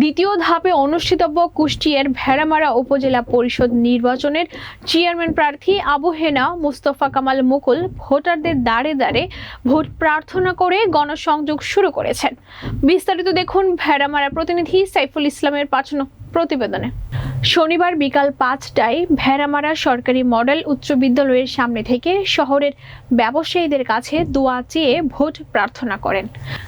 দ্বিতীয় ধাপে অনুষ্ঠিতব্য কুষ্টিয়ার ভেড়ামারা উপজেলা পরিষদ নির্বাচনের চেয়ারম্যান প্রার্থী আবু হেনা মুস্তফা কামাল মুকুল ভোটারদের দাঁড়ে দাঁড়ে ভোট প্রার্থনা করে গণসংযোগ শুরু করেছেন। বিস্তারিত দেখুন ভেড়ামারা প্রতিনিধি সাইফুল ইসলামের পাঠানো প্রতিবেদনে। শনিবার বিকাল পাঁচটায় ভেড়ামারা সরকারি মডেল উচ্চ বিদ্যালয়ের সামনে থেকে শহরের ব্যবসায়ীদের কাছে দোয়া চেয়ে ভোট প্রার্থনা করেন।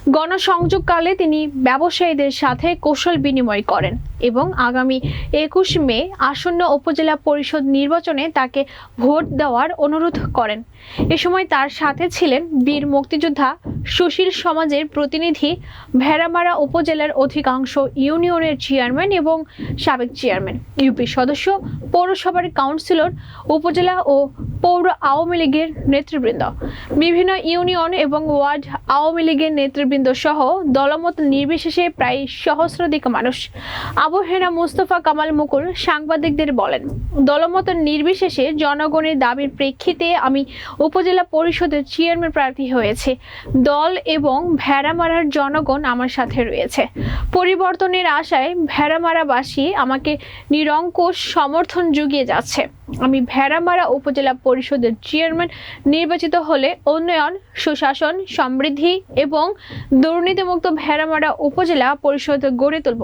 গণসংযোগকালে তিনি ব্যবসায়ীদের সাথে কৌশল বিনিময় করেন এবং আগামী একুশ মে আসন্ন উপজেলা পরিষদ নির্বাচনে তাকে ভোট দেওয়ার অনুরোধ করেন। এ সময় তার সাথে ছিলেন বীর মুক্তিযোদ্ধা সুশীল সমাজের প্রতিনিধি ভেড়ামারা উপজেলার অধিকাংশ ইউনিয়নের চেয়ারম্যান এবং সাবেক চেয়ারম্যান। ইউপি সদস্য, পৌরসভার কাউন্সিলর, উপজেলা ও পৌর আওয়ামী লীগের নেতৃবৃন্দ। বিভিন্ন ইউনিয়ন এবং ওয়ার্ড আওয়ামী লীগের নেতৃবৃন্দ সহ দলমত নির্বিশেষে প্রায় সহস্রাধিক মানুষ। আবু হেনা মুস্তফা কামাল মুকুল সাংবাদিকদের বলেন, দলমত নির্বিশেষে জনগণের দাবির প্রেক্ষিতে আমি উপজেলা পরিষদের চেয়ারম্যান প্রার্থী হয়েছে। দল এবং ভেড়ামারার জনগণ আমার সাথে রয়েছে। পরিবর্তনের আশায় ভেড়ামারাবাসী আমাকে নিরঙ্কুশ সমর্থন জুগিয়ে যাচ্ছে। আমি ভেড়ামারা উপজেলা পরিষদের চেয়ারম্যান নির্বাচিত হলে উন্নয়ন সুশাসন সমৃদ্ধি এবং দুর্নীতিমুক্ত ভেড়ামারা উপজেলা পরিষদ গড়ে তুলব।